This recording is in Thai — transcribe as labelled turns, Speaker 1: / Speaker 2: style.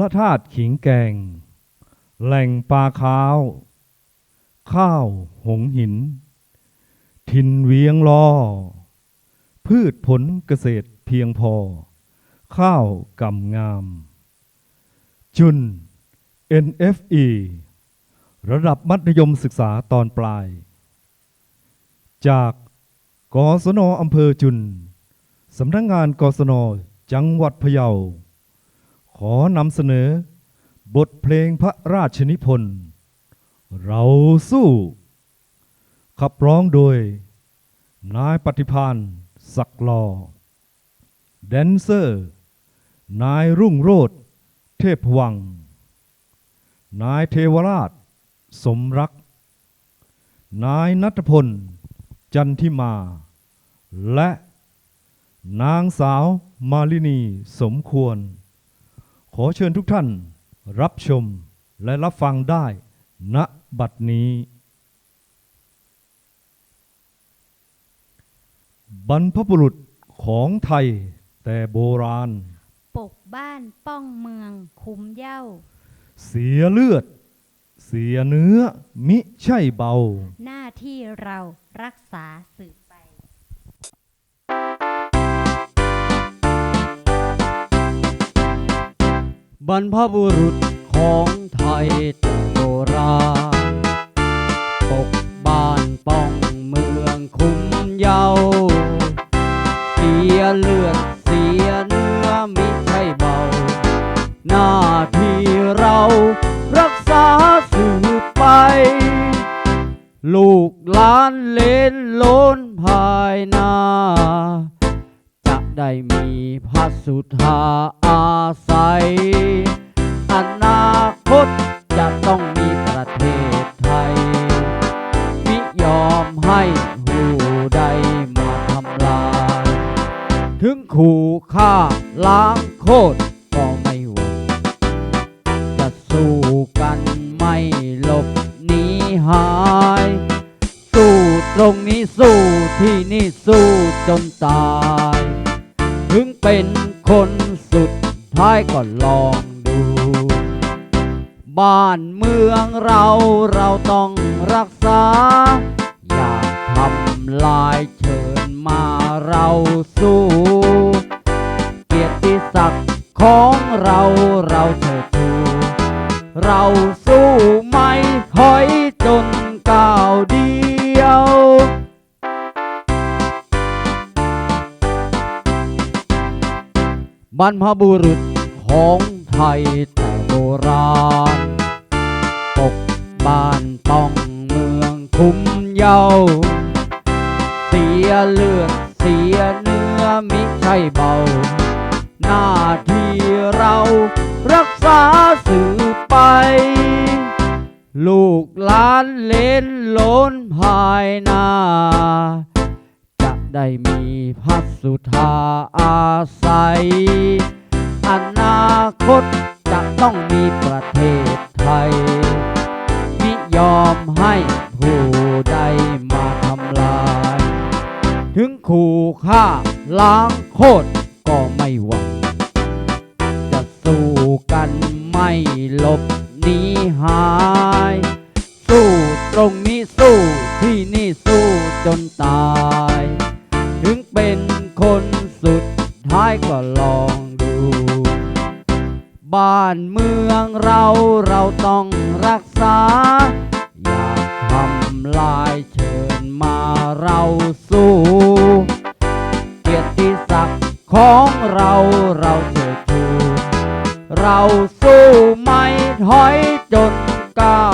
Speaker 1: ระธาตุขิงแกง แหล่งปลาขาว ข้าวหงหิน ทินเวียงลอ พืชผลเกษตรเพียงพอ ข้าวกำงาม จุน NFE ระดับมัธยมศึกษาตอนปลาย จากกศนอำเภอจุน สำนักงงานกศนจังหวัดพะเยา ขอนำเสนอ บทเพลงพระราชนิพนธ์เราสู้ ขับร้องโดย นายปฏิพานศักลอ แดนเซอร์ นายรุ่งโรธเทพวัง นายเทวราช สมรัก นายนัทพล จันทิมา และนางสาวมาลินีสมควร อเชิญทุกท่านรับชมและรับฟังได้ณบัดนี้ บรรพบุรุษของไทยแต่โบราณ
Speaker 2: ปกบ้านป้องเมืองคุ้มเหย้า
Speaker 1: เสียเลือด เสียเนื้อมิใช่เบา
Speaker 2: หน้าที่เรารักษาสืบ
Speaker 3: บรรพบุรุษของไทยแต่โบราณปกบ้านป้องเมืองคุ้มเยาเสียเลือดเสียเนื้อมิใช่เบา หน้าที่เรารักษาสืบไป ลูกหลานเลนโลนภายนา ได้มีพระสุธาอาศัย อนาคตจะต้องมีประเทศไทย มิยอมให้ผู้ใดมาทำลาย ถึงขู่ฆ่าล้างโคตร เป็นคนสุดท้ายก็ลองดู บ้านเมืองเราเราต้องรักษา อยากทำลายเชิญมาเราสู้ เกียรติศักดิ์ของเราเราเชิดชูเราส บรรพบุรุษของไทยแต่โบราณ ปกบ้านป้องเมืองคุ้มเยา เสียเลือดเสียเนื้อมิใช่เบา หน้าที่เรารักษาสืบไป ลูกหลานเลนโลนภายนา ได้มีพัสุธาอาศัย อนาคตจะต้องมีประเทศไทยมิยอมให้ผู้ใดมาทำลาย ถึงขู่ฆ่าล้างโคตรก็ไม่หวั่นจะสู้กันไม่หลบหนีหาย สู้ตรงนี้สู้ที่นี่สู้จนตายานเมืองเราเราต้องรักษา อยากทำลายเชิญมาเราสู้ เกียรติศักดิ์ของเราเราเชิดชู เราสู้ไม่ถอยจนกา